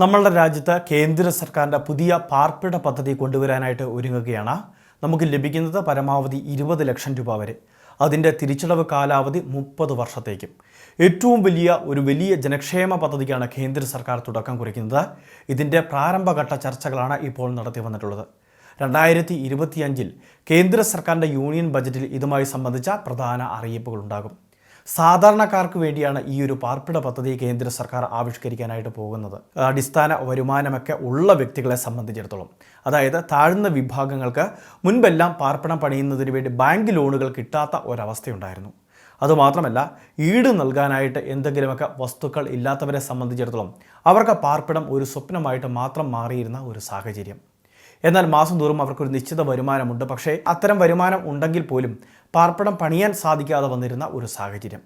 നമ്മളുടെ രാജ്യത്ത് കേന്ദ്ര സർക്കാരിന്റെ പുതിയ പാർപ്പിട പദ്ധതി കൊണ്ടുവരാനായിട്ട് ഒരുങ്ങുകയാണ്. നമുക്ക് ലഭിക്കുന്നത് പരമാവധി ഇരുപത് ലക്ഷം രൂപ വരെ. അതിന്റെ തിരിച്ചടവ് കാലാവധി മുപ്പത് വർഷത്തേക്കും. ഏറ്റവും വലിയ ഒരു വലിയ ജനക്ഷേമ പദ്ധതിക്കാണ് കേന്ദ്ര സർക്കാർ തുടക്കം കുറിക്കുന്നത്. ഇതിന്റെ പ്രാരംഭഘട്ട ചർച്ചകളാണ് ഇപ്പോൾ നടത്തി വന്നിട്ടുള്ളത്. രണ്ടായിരത്തി ഇരുപത്തിയഞ്ചിൽ കേന്ദ്ര സർക്കാരിന്റെ യൂണിയൻ ബജറ്റിൽ ഇതുമായി സംബന്ധിച്ച പ്രധാന അറിയിപ്പുകളുണ്ടാകും. സാധാരണക്കാർക്ക് വേണ്ടിയാണ് ഈ ഒരു പാർപ്പിട പദ്ധതി കേന്ദ്ര സർക്കാർ ആവിഷ്കരിക്കാനായിട്ട് പോകുന്നത്. അടിസ്ഥാന വരുമാനമൊക്കെ ഉള്ള വ്യക്തികളെ സംബന്ധിച്ചിടത്തോളം. അതായത് താഴ്ന്ന വിഭാഗങ്ങൾക്ക് മുൻപെല്ലാം പാർപ്പിടം പണിയുന്നതിന് വേണ്ടി ബാങ്ക് ലോണുകൾ കിട്ടാത്ത ഒരവസ്ഥയുണ്ടായിരുന്നു. അതുമാത്രമല്ല ഈട് നൽകാനായിട്ട് എന്തെങ്കിലുമൊക്കെ വസ്തുക്കൾ ഇല്ലാത്തവരെ സംബന്ധിച്ചിടത്തോളം അവർക്ക് പാർപ്പിടം ഒരു സ്വപ്നമായിട്ട് മാത്രം മാറിയിരുന്ന ഒരു സാഹചര്യം. എന്നാൽ മാസം തോറും അവർക്കൊരു നിശ്ചിത വരുമാനമുണ്ട്. പക്ഷേ അത്തരം വരുമാനം ഉണ്ടെങ്കിൽ പോലും പാർപ്പിടം പണിയാൻ സാധിക്കാതെ വന്നിരുന്ന ഒരു സാഹചര്യം.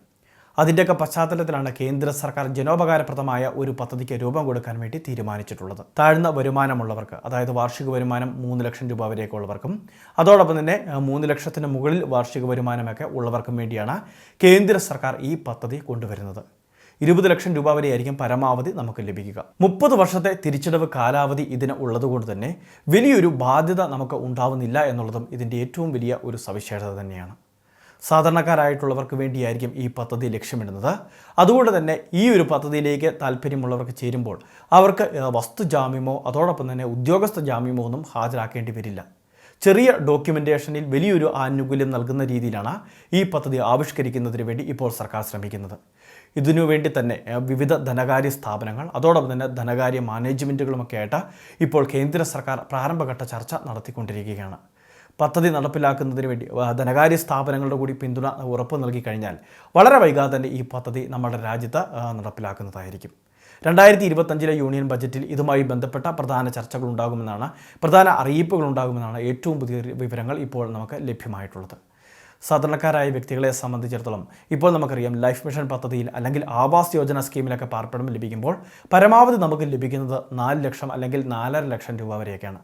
അതിന്റെയൊക്കെ പശ്ചാത്തലത്തിലാണ് കേന്ദ്ര സർക്കാർ ജനോപകാരപ്രദമായ ഒരു പദ്ധതിക്ക് രൂപം കൊടുക്കാൻ വേണ്ടി തീരുമാനിച്ചിട്ടുള്ളത്. താഴ്ന്ന വരുമാനമുള്ളവർക്ക് അതായത് വാർഷിക വരുമാനം മൂന്ന് ലക്ഷം രൂപ വരെയൊക്കെ ഉള്ളവർക്കും അതോടൊപ്പം തന്നെ മൂന്ന് ലക്ഷത്തിന് മുകളിൽ വാർഷിക വരുമാനമൊക്കെ ഉള്ളവർക്കും വേണ്ടിയാണ് കേന്ദ്ര സർക്കാർ ഈ പദ്ധതി കൊണ്ടുവരുന്നത്. ഇരുപത് ലക്ഷം രൂപ വരെയായിരിക്കും പരമാവധി നമുക്ക് ലഭിക്കുക. മുപ്പത് വർഷത്തെ തിരിച്ചടവ് കാലാവധി ഇതിന് ഉള്ളതുകൊണ്ട് തന്നെ വലിയൊരു ബാധ്യത നമുക്ക് ഉണ്ടാവുന്നില്ല എന്നുള്ളതും ഇതിന്റെ ഏറ്റവും വലിയ ഒരു സവിശേഷത തന്നെയാണ്. സാധാരണക്കാരായിട്ടുള്ളവർക്ക് വേണ്ടിയായിരിക്കും ഈ പദ്ധതി ലക്ഷ്യമിടുന്നത്. അതുകൊണ്ട് തന്നെ ഈ ഒരു പദ്ധതിയിലേക്ക് താല്പര്യമുള്ളവർക്ക് ചേരുമ്പോൾ അവർക്ക് വസ്തു ജാമ്യമോ അതോടൊപ്പം തന്നെ ഉദ്യോഗസ്ഥ ജാമ്യമോ ഒന്നും ഹാജരാക്കേണ്ടി വരില്ല. ചെറിയ ഡോക്യുമെന്റേഷനിൽ വലിയൊരു ആനുകൂല്യം നൽകുന്ന രീതിയിലാണ് ഈ പദ്ധതി ആവിഷ്കരിക്കുന്നതിന് വേണ്ടി ഇപ്പോൾ സർക്കാർ ശ്രമിക്കുന്നത്. ഇതിനു വേണ്ടി തന്നെ വിവിധ ധനകാര്യ സ്ഥാപനങ്ങൾ അതോടൊപ്പം തന്നെ ധനകാര്യ മാനേജ്മെന്റുകളുമൊക്കെ ആയിട്ട് ഇപ്പോൾ കേന്ദ്ര സർക്കാർ പ്രാരംഭഘട്ട ചർച്ച നടത്തിക്കൊണ്ടിരിക്കുകയാണ്. പദ്ധതി നടപ്പിലാക്കുന്നതിന് വേണ്ടി ധനകാര്യ സ്ഥാപനങ്ങളുടെ കൂടി പിന്തുണ ഉറപ്പ് നൽകി കഴിഞ്ഞാൽ വളരെ വൈകാതെ തന്നെ ഈ പദ്ധതി നമ്മുടെ രാജ്യത്ത് നടപ്പിലാക്കുന്നതായിരിക്കും. രണ്ടായിരത്തി ഇരുപത്തഞ്ചിലെ യൂണിയൻ ബജറ്റിൽ ഇതുമായി ബന്ധപ്പെട്ട പ്രധാന ചർച്ചകൾ ഉണ്ടാകുമെന്നാണ് പ്രധാന അറിയിപ്പുകൾ ഉണ്ടാകുമെന്നാണ് ഏറ്റവും പുതിയ വിവരങ്ങൾ ഇപ്പോൾ നമുക്ക് ലഭ്യമായിട്ടുള്ളത്. സാധാരണക്കാരായ വ്യക്തികളെ സംബന്ധിച്ചിടത്തോളം ഇപ്പോൾ നമുക്കറിയാം ലൈഫ് മിഷൻ പദ്ധതിയിൽ അല്ലെങ്കിൽ ആവാസ് യോജന സ്കീമിലൊക്കെ പാർപ്പിടം ലഭിക്കുമ്പോൾ പരമാവധി നമുക്ക് ലഭിക്കുന്നത് നാല് ലക്ഷം അല്ലെങ്കിൽ നാലര ലക്ഷം രൂപ വരെയൊക്കെയാണ്.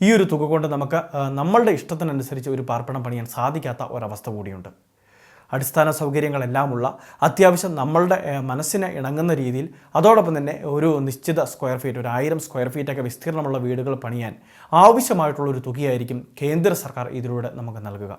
ഈ ഒരു തുക കൊണ്ട് നമുക്ക് നമ്മളുടെ ഇഷ്ടത്തിനനുസരിച്ച് ഒരു പാർപ്പിടം പണിയാൻ സാധിക്കാത്ത ഒരവസ്ഥ കൂടിയുണ്ട്. അടിസ്ഥാന സൗകര്യങ്ങളെല്ലാമുള്ള അത്യാവശ്യം നമ്മളുടെ മനസ്സിന് ഇണങ്ങുന്ന രീതിയിൽ അതോടൊപ്പം തന്നെ ഒരു നിശ്ചിത സ്ക്വയർ ഫീറ്റ് ഒരു ആയിരം സ്ക്വയർ ഫീറ്റൊക്കെ വിസ്തീർണമുള്ള വീടുകൾ പണിയാൻ ആവശ്യമായിട്ടുള്ള ഒരു തുകയായിരിക്കും കേന്ദ്ര സർക്കാർ ഇതിലൂടെ നമുക്ക് നൽകുക.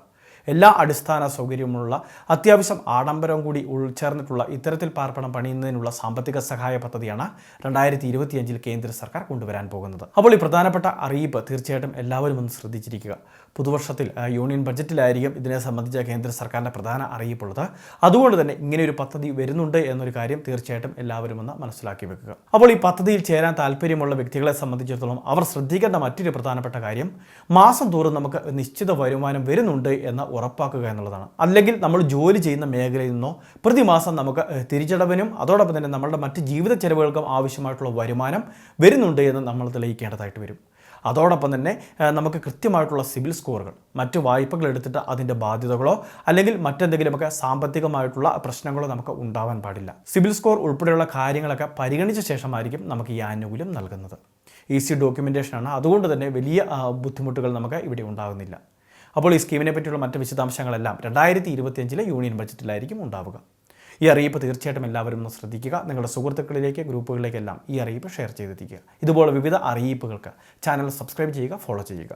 എല്ലാ അടിസ്ഥാന സൗകര്യമുള്ള അത്യാവശ്യം ആഡംബരവും കൂടി ഉൾച്ചേർന്നിട്ടുള്ള ഇത്തരത്തിൽ പാർപ്പണം പണിയുന്നതിനുള്ള സാമ്പത്തിക സഹായ പദ്ധതിയാണ് രണ്ടായിരത്തി ഇരുപത്തിയഞ്ചിൽ കേന്ദ്ര സർക്കാർ കൊണ്ടുവരാൻ പോകുന്നത്. അപ്പോൾ ഈ പ്രധാനപ്പെട്ട അറിയിപ്പ് തീർച്ചയായിട്ടും എല്ലാവരും ഒന്ന് ശ്രദ്ധിച്ചിരിക്കുക. പുതുവർഷത്തിൽ യൂണിയൻ ബജറ്റിലായിരിക്കും ഇതിനെ സംബന്ധിച്ച കേന്ദ്ര സർക്കാരിന്റെ പ്രധാന അറിയിപ്പുള്ളത്. അതുകൊണ്ട് തന്നെ ഇങ്ങനെ ഒരു പദ്ധതി വരുന്നുണ്ട് എന്നൊരു കാര്യം തീർച്ചയായിട്ടും എല്ലാവരും ഒന്ന് മനസ്സിലാക്കി വെക്കുക. അപ്പോൾ ഈ പദ്ധതിയിൽ ചേരാൻ താല്പര്യമുള്ള വ്യക്തികളെ സംബന്ധിച്ചിടത്തോളം അവർ ശ്രദ്ധിക്കേണ്ട മറ്റൊരു പ്രധാനപ്പെട്ട കാര്യം മാസം തോറും നമുക്ക് നിശ്ചിത വരുമാനം വരുന്നുണ്ട് എന്ന് ഉറപ്പാക്കുക എന്നുള്ളതാണ്. അല്ലെങ്കിൽ നമ്മൾ ജോലി ചെയ്യുന്ന മേഖലയിൽ നിന്നോ പ്രതിമാസം നമുക്ക് തിരിച്ചടവിനും അതോടൊപ്പം തന്നെ നമ്മളുടെ മറ്റ് ജീവിത ചെലവുകൾക്കും ആവശ്യമായിട്ടുള്ള വരുമാനം വരുന്നുണ്ട് എന്ന് നമ്മൾ തെളിയിക്കേണ്ടതായിട്ട് വരും. അതോടൊപ്പം തന്നെ നമുക്ക് കൃത്യമായിട്ടുള്ള സിവിൽ സ്കോറുകൾ മറ്റ് വായ്പകൾ എടുത്തിട്ട് അതിന്റെ ബാധ്യതകളോ അല്ലെങ്കിൽ മറ്റെന്തെങ്കിലുമൊക്കെ സാമ്പത്തികമായിട്ടുള്ള പ്രശ്നങ്ങളോ നമുക്ക് ഉണ്ടാവാൻ പാടില്ല. സിവിൽ സ്കോർ ഉൾപ്പെടെയുള്ള കാര്യങ്ങളൊക്കെ പരിഗണിച്ച ശേഷമായിരിക്കും നമുക്ക് ഈ ആനുകൂല്യം നൽകുന്നത്. ഈസി ഡോക്യുമെന്റേഷനാണ് അതുകൊണ്ട് തന്നെ വലിയ ബുദ്ധിമുട്ടുകൾ നമുക്ക് ഇവിടെ ഉണ്ടാകുന്നില്ല. അപ്പോൾ ഈ സ്കീമിനെ പറ്റിയുള്ള മറ്റ് വിശദാംശങ്ങളെല്ലാം രണ്ടായിരത്തി ഇരുപത്തിയഞ്ചിലെ യൂണിയൻ ബജറ്റിലായിരിക്കും ഉണ്ടാവുക. ഈ അറിയിപ്പ് തീർച്ചയായിട്ടും എല്ലാവരും ഒന്ന് ശ്രദ്ധിക്കുക. നിങ്ങളുടെ സുഹൃത്തുക്കളിലേക്ക് ഗ്രൂപ്പുകളിലേക്കെല്ലാം ഈ അറിയിപ്പ് ഷെയർ ചെയ്തെത്തിക്കുക. ഇതുപോലെ വിവിധ അറിയിപ്പുകൾക്ക് ചാനൽ സബ്സ്ക്രൈബ് ചെയ്യുക ഫോളോ ചെയ്യുക.